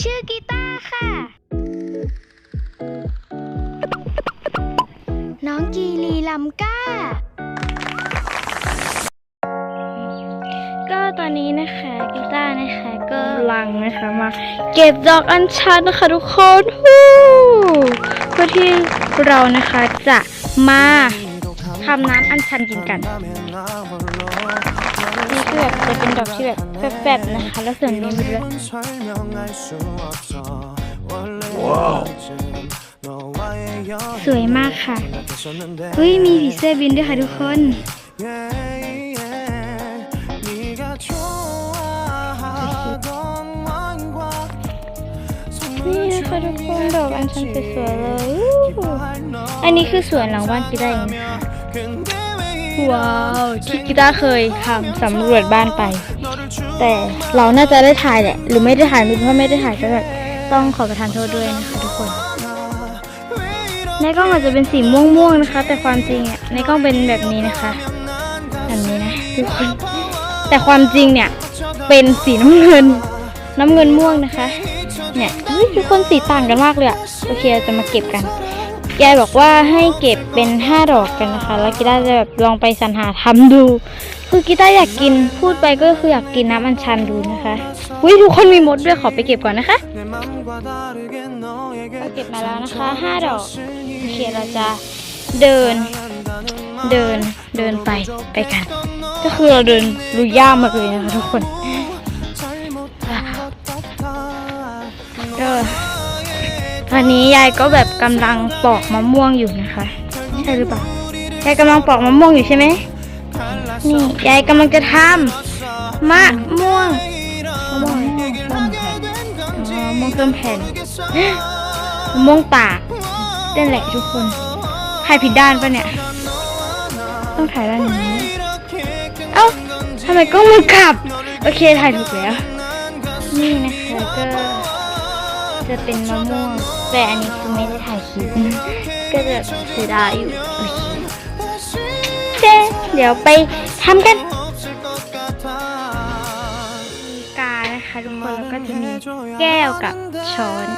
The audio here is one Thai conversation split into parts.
ชื่อกีตาร์ค่ะ น้องกีรีลำก้า ก็ตอนนี้นะคะกีตาร์นะคะก็ลังนะคะมาเก็บดอกอัญชันนะคะทุกคนฮู้เพื่อที่เรานะคะจะมาทำน้ำอัญชันกินกัน นี่คือแบบจะเป็นดอกที่แบบ แฟบๆนะคะแล้วส่วนนี้มันด้วยสวยมากค่ะเฮ้ยมีผีเสื้อบินด้วยค่ะทุกคนนี่นะคะทุกคนดอกอัญชันสวยๆเลยอู้อันนี้คือสวนหลังบ้านกีตาร์เองนะคะว้าวที่กีตาร์เคยทำสำรวจบ้านไป แต่เราน่าจะได้ถ่ายแหละ หรือไม่ได้ถ่ายม่รู้เพราะไม่ได้ถ่ายก็แบบต้องขอประทานโทษด้วยนะคะทุกคนในกล้องอาจจะเป็นสีม่วงๆนะคะ แต่ความจริงอะในกล้องเป็นแบบนี้นะคะแบบนี้นะทุกคนแต่ความจริงเนี่ยเป็นสีน้ำเงิน น้ำเงินม่วงนะคะ เนี่ยทุกคนสีต่างกันมากเลยอะโอเคเราจะมาเก็บกัน ยายบอกว่าให้เก็บเป็นห้าดอกกันนะคะ แล้วกีตาร์จะแบบลองไปสรรหาทำดู คือกีตาร์อยากกินพูดไปก็คืออยากกินน้ำอัญชันดูนะคะอุ้ยทุกคนมีมดด้วยขอไปเก็บก่อนนะคะเราเก็บมาแล้วนะคะห้าดอกโอเคเราจะเดินเดินเดินไปไปกัน ก็คือเราเดินลุยย่ามมากเลยนะคะทุกคน ตอนนี้ยายก็แบบกำลังปอกมะม่วงอยู่นะคะใช่หรือเปล่ายายกำลังปอกมะม่วงอยู่ใช่ไหมนี่ยายกำลังจะทำมะม่วงมะม่วงอ๋อมะม่วงเติมแผ่นมะม่วงตากนั่นแหละทุกคนถ่ายผิดด้านปะเนี่ย ต้องถ่ายด้านนี้เอ้าทำไมกล้องมันกลับ โอเคถ่ายถูกแล้ว นี่นะคะก็ จะเป็นมะม่วงแต่อันนี้คือไม่ได้ถ่ายคลิปก็จะเสียดายอยู่โอเคเจ๊เดี๋ยวไปทำกันมีกานะคะทุกคนแล้วก็จะมีแก้วกับช้อน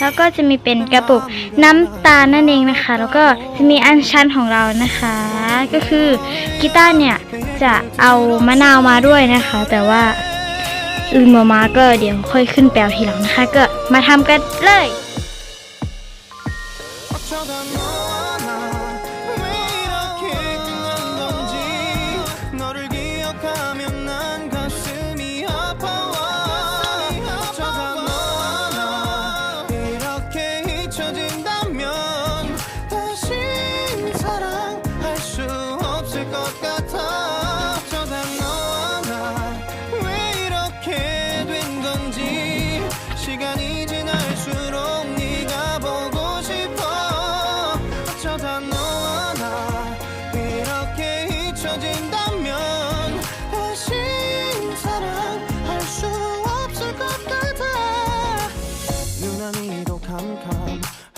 แล้วก็จะมีเป็นกระปุกน้ำตาลนั่นเองนะคะ แล้วก็จะมีอัญชันของเรานะคะ ก็คือกีตาร์เนี่ยจะเอามะนาวมาด้วยนะคะ แต่ว่า ลืมเอามาก็เดี๋ยวค่อยขึ้นแปลทีหลังนะคะ ก็มาทำกันเลย 어쩌다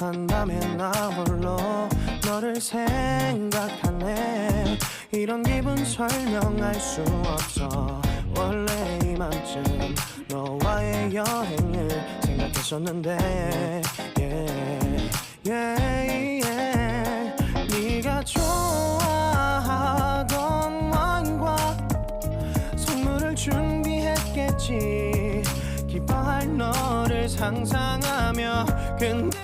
한다면 나 홀로 너를 생각하네. 이런 기분 설명할 수 없어. 원래 이만큼 너와의 여행을 생각했었는데 yeah, yeah, yeah. 네가 좋아하던 와인과 선물을 준비했겠지. 기뻐할 너를 상상하며 근데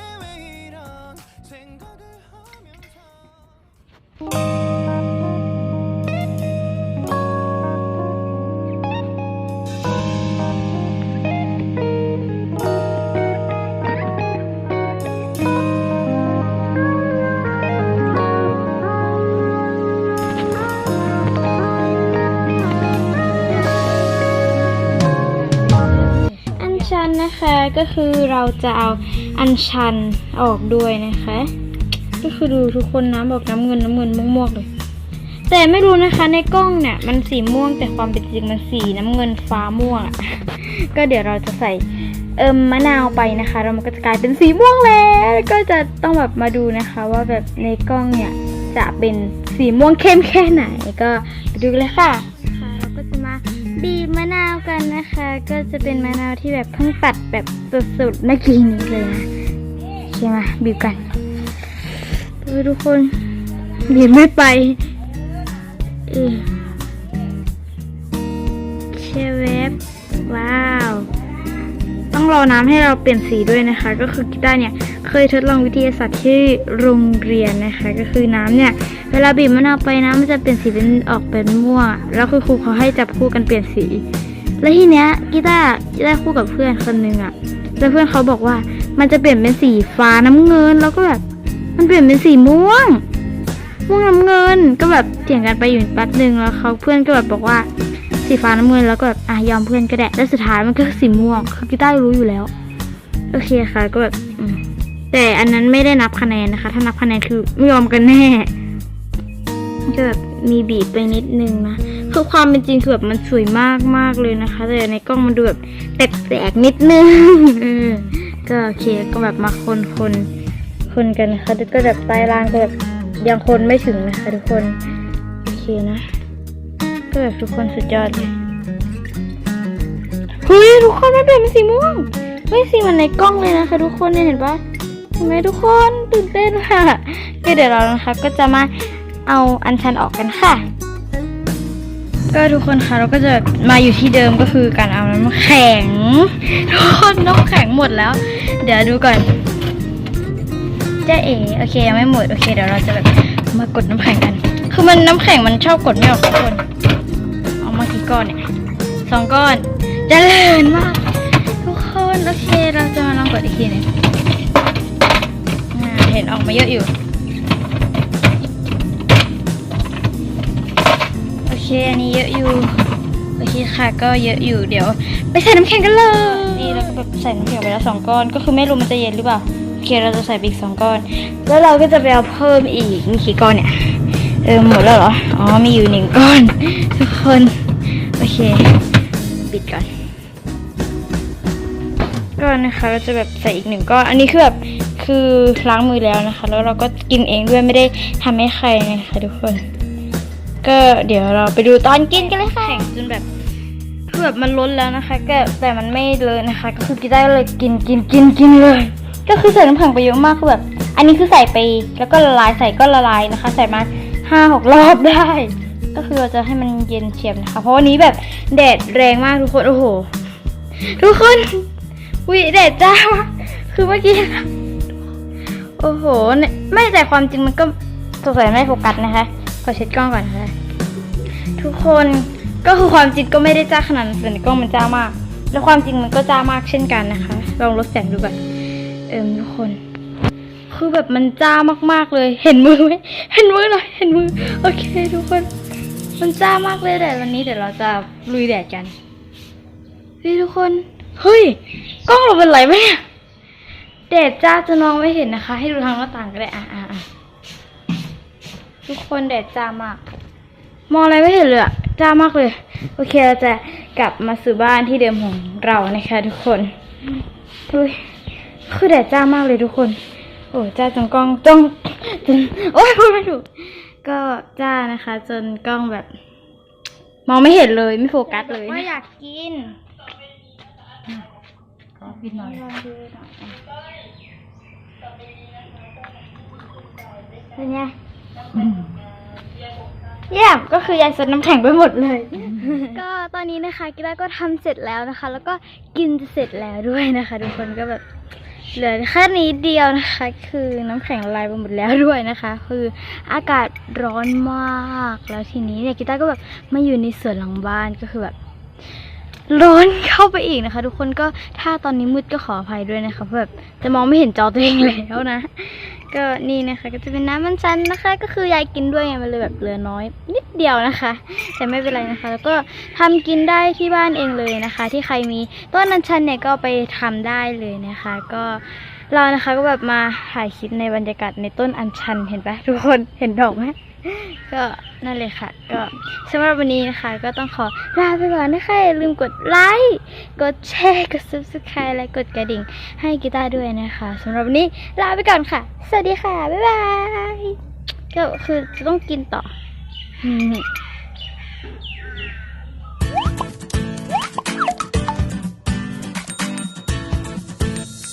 นะคะก็คือเราจะเอาอัญชันออกด้วยนะคะ ก็คือดูทุกคนน้ำบอกน้ำเงินน้ำเงินม่วงๆเลย แต่ไม่รู้นะคะในกล้องเนี่ยมันสีม่วงแต่ความเป็นจริงมันสีน้ำเงินฟ้าม่วงอะก็เดี๋ยวเราจะใส่เอิมมะนาวไปนะคะแล้วมันก็จะกลายเป็นสีม่วงแล้ว ก็จะต้องแบบมาดูนะคะว่าแบบในกล้องเนี่ยจะเป็นสีม่วงเข้มแค่ไหนก็ไปดูเลยค่ะ บีบมะนาวกันนะคะ ก็จะเป็นมะนาวที่แบบเพิ่งตัดแบบสุดๆเมื่อกี้นี้เลยนะโอเคมาบีบกันดูทุกคนบีบไม่ไปเออเชเวฟว้าว ต้องรอน้ำให้เราเปลี่ยนสีด้วยนะคะ ก็คือกีตาร์เนี่ย เคยทดลองวิทยาศาสตร์ที่โรงเรียนนะคะ ก็คือน้ำเนี่ย เวลาบีบมะนาวไปน้ำมันจะเปลี่ยนสีเป็นออกเป็นม่วงแล้วคือครูเขาให้จับคู่กันเปลี่ยนสี แล้วทีเนี้ยกีตาร์กีตาร์คู่กับเพื่อนคนนึงอะแล้วเพื่อนเขาบอกว่ามันจะเปลี่ยนเป็นสีฟ้าน้ำเงิน แล้วก็แบบมันเปลี่ยนเป็นสีม่วง ม่วงน้ำเงินก็แบบเถียงกันไปอยู่แป๊บหนึ่งแล้วเขาเพื่อนก็แบบบอกว่าสีฟ้าน้ำเงินแล้วก็แบบอะยอมเพื่อนก็ได้แล้วสุดท้ายมันก็สีม่วงคือกีตาร์รู้อยู่แล้ว โอเคค่ะก็แบบ แต่อันนั้นไม่ได้นับคะแนนนะคะ ถ้านับคะแนนคือไม่ยอมกันแน่ก็แบบมีบีบไปนิดนึงนะคือความเป็นจริงคือแบบมันสวยมากมากเลยนะคะ แต่ในกล้องมันดูแบบแปลกๆนิดนึงเออก็โอเคก็แบบมาคนคนคนกันนะคะแล้วก็แบบใต้ล่างก็แบบยังคนไม่ถึงนะคะทุกคนโอเคนะก็แบบทุกคนสุดยอดเลยเฮ้ยทุกคนมันเปลี่ยนเป็นสีม่วงเฮ้ยสีมันในกล้องเลยนะคะ ทุกคนเนี่ยเห็นปะ เห็นไหมทุกคนตื่นเต้นค่ะก็เดี๋ยวเรานะคะก็จะมาเอาอัญชันออกกันค่ะ ก็ทุกคนคะเราก็จะมาอยู่ที่เดิมก็คือการเอาน้ำแข็งทุกคนน้ำแข็งหมดแล้ว เดี๋ยวดูก่อนเจ๊เอ๋โอเคยังไม่หมดโอเคเดี๋ยวเราจะแบบมากดน้ำแข็งกัน คือมันน้ำแข็งมันชอบกดไม่ออกทุกคน เอามากี่ก้อนเนี่ยสองก้อนเจริญมาก ทุกคนโอเคเราจะมาลองกดอีกทีหนึงอ่า เห็นออกมาเยอะอยู่ โอเค อันนี้เยอะอยู่ โอเคค่ะ ก็เยอะอยู่ เดี๋ยว ไปใส่น้ำแข็งกันเลย นี่เราก็แบบใส่น้ำแข็งไปแล้วสองก้อน ก็คือไม่รู้มันจะเย็นหรือเปล่า โอเค เราจะใส่ไปอีกสองก้อน แล้วเราก็จะไปเอาเพิ่มอีก มีกี่ก้อนเนี่ย เออ หมดแล้วเหรอ อ๋อ มีอยู่หนึ่งก้อน ทุกคน โอเค ปิดก่อนก็นะคะเราจะแบบใส่อีกหนึ่งก้อน อันนี้คือแบบ คือล้างมือแล้วนะคะ แล้วเราก็กินเองด้วยไม่ได้ทำให้ใครนะคะทุกคน ก็เดี๋ยวเราไปดูตอนกินกันเลยค่ะแข็งจนแบบคือแบบมันล้นแล้วนะคะ ก็แต่มันไม่เลยนะคะ ก็คือกินได้เลยกินกินกินกินเลย ก็คือใส่น้ำแข็งไปเยอะมากคือแบบอันนี้คือใส่ไปแล้วก็ละลายใส่ก็ละลายนะคะ ใส่มาห้าหกรอบได้ ก็คือเราจะให้มันเย็นเฉียบนะคะ เพราะวันนี้แบบแดดแรงมากทุกคนโอ้โห ทุกคนวิเด็ดจ้าคือเมื่อกี้ โอ้โห ไม่แต่ความจริงมันก็สงสัยไม่โฟกัสนะคะ ขอเช็ดกล้องก่อนนะคะทุกคนก็คือความจริงก็ไม่ได้จ้าขนาดนั้นแต่ในกล้องมันจ้ามาก แล้วความจริงมันก็จ้ามากเช่นกันนะคะ ลองลดแสงดูก่อน เอิมทุกคน คือแบบมันจ้ามากๆเลย เห็นมือไหมเห็นมือหน่อยเห็นมือ โอเค ทุกคน มันจ้ามากเลยแต่วันนี้เดี๋ยวเราจะลุยแดดกันเฮ้ยทุกคน เฮ้ย กล้องเราเป็นไรไหมเนี่ย แดดจ้าจะมองไม่เห็นนะคะ ให้ดูทางหน้าต่างก็ได้อะอะอะทุกคนแดดจ้ามาก มองอะไรไม่เห็นเลยอะจ้ามากเลย โอเคเราจะกลับมาสู่บ้านที่เดิมของเรานะคะทุกคนเฮ้ยคือแดดจ้ามากเลยทุกคน โอ้จ้าจนกล้องจ้องจนโอ้ยพูดไม่ถูกก็จ้านะคะ จนกล้องแบบ มองไม่เห็นเลยไม่โฟกัสเลย ว่าอยากกิน ขอปิดหน่อยลองดูหน่อยเป็นไงเยี่ยมก็คือยายสดน้ำแข็งไปหมดเลย ก็ตอนนี้นะคะกีตาร์ก็ทำเสร็จแล้วนะคะ แล้วก็กินจะเสร็จแล้วด้วยนะคะ ทุกคนก็แบบเหลือแค่นี้เดียวนะคะ คือน้ำแข็งละลายไปหมดแล้วด้วยนะคะ คืออากาศร้อนมากแล้วทีนี้เนี่ยกีตาร์ก็แบบมาอยู่ในสวนหลังบ้านก็คือแบบ ร้อนเข้าไปอีกนะคะ ทุกคนก็ถ้าตอนนี้มืดก็ขออภัยด้วยนะคะเพราะแบบจะมองไม่เห็นจอตัวเองแล้วนะ ก็นี่นะคะ ก็จะเป็นน้ำมันชันนะคะ ก็คือยายกินด้วยไงมันเลยแบบเหลือน้อย นิดเดียวนะคะ แต่ไม่เป็นไรนะคะ แล้วก็ทำกินได้ที่บ้านเองเลยนะคะ ที่ใครมีต้นอัญชันเนี่ยก็ไปทำได้เลยนะคะ ก็เรานะคะก็แบบมาถ่ายคลิปในบรรยากาศในต้นอัญชันเห็นปะทุกคนเห็นดอกไหม ก็นั่นเลยค่ะ ก็สำหรับวันนี้นะคะ ก็ต้องขอลาไปก่อนนะคะอย่าลืมกดไลค์กดแชร์กด subscribe และกดกระดิ่ง ให้กีตาร์ด้วยนะคะสำหรับวันนี้ลาไปก่อนค่ะ สวัสดีค่ะ บ๊ายบายก็คือจะต้องกินต่อ